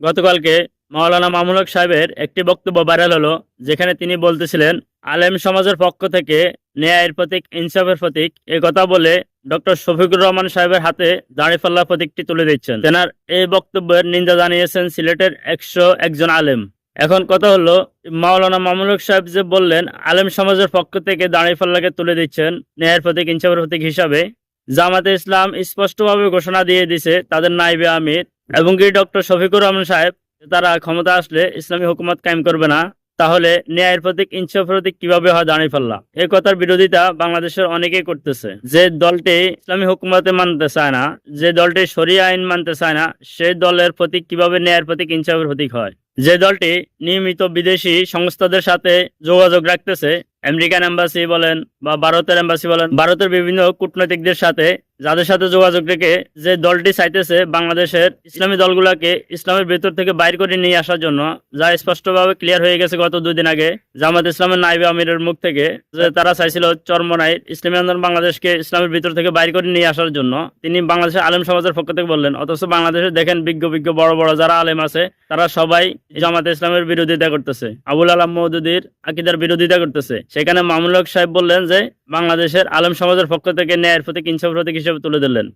গতকালকে মাওলানা মামুলক সাহেবের একটি বক্তব্য ভাইরাল হলো, যেখানে তিনি বলতেছিলেন, আলেম সমাজের পক্ষ থেকে ন্যায়ের প্রতীক, ইনসাফের প্রতীক, এ কথা বলে ডক্টর শফিকুর রহমান সাহেবের হাতে দাঁড়িপাল্লা প্রতীকটি তুলে দিচ্ছেন। তেনার এই বক্তব্যের নিন্দা জানিয়েছেন সিলেটের একশো একজন আলেম। এখন কথা হলো, মাওলানা মামুলক সাহেব যে বললেন, আলেম সমাজের পক্ষ থেকে দাঁড়িপাল্লাকে তুলে দিচ্ছেন ন্যায়ের প্রতীক, ইনসাফের প্রতীক হিসাবে, জামাতে ইসলাম স্পষ্টভাবে ঘোষণা দিয়ে দিছে, তাদের নাইবে আমির এবং কি ডক্টর শফিকুর রহমান সাহেব, তারা ক্ষমতা আসলে ইসলামী হুকুমত কায়েম করবে না, তাহলে ন্যায়ের প্রতীক, ইনসাফের প্রতীক কীভাবে হয় দাঁড়িয়ে ফেললা এই কথার বিরোধিতা বাংলাদেশের অনেকেই করতেছে। যে দলটি ইসলামী হুকুমতে মানতে চায় না, যে দলটি শরিয়া আইন মানতে চায় না সেই দলের প্রতীক কীভাবে ন্যায়ের প্রতীক, ইনসাফের প্রতীক হয়? যে দলটি নিয়মিত বিদেশি সংস্থাদের সাথে যোগাযোগ রাখতেছে, আমেরিকান এম্বাসি বলেন বা ভারতের এম্বাসি বলেন, ভারতের বিভিন্ন কূটনৈতিকদের সাথে যাদের সাথে যোগাযোগ রেখে যে দলটি চাইতেছে বাংলাদেশের ইসলামী দলগুলোকে ইসলামের ভেতর থেকে বাইর করে নিয়ে আসার জন্য, যা স্পষ্টভাবে ক্লিয়ার হয়ে গেছে গত দুই দিন আগে, জামাত ইসলামের নাইবে আমিরের মুখ থেকে, যে তারা চাইছিল চরমনাই ইসলামী আন্দোলন বাংলাদেশকে ইসলামের ভিতর থেকে বাইর করে নিয়ে আসার জন্য। তিনি বাংলাদেশের আলেম সমাজের পক্ষ থেকে বললেন, অথচ বাংলাদেশে দেখেন বিজ্ঞ বিজ্ঞ বড় বড় যারা আলেম আছে, তারা সবাই জামাত ইসলামের বিরোধিতা করতেছে। আবুল আলাম মৌদুদির আকিদার বিরোধিতা করতেছে। সেখানে মামুল হক সাহেব বললেন যে বাংলাদেশের আলম সমাজের পক্ষ থেকে ন্যায়ের প্রতীক ইনসাফ প্রতীক হিসেবে তুলে দিলেন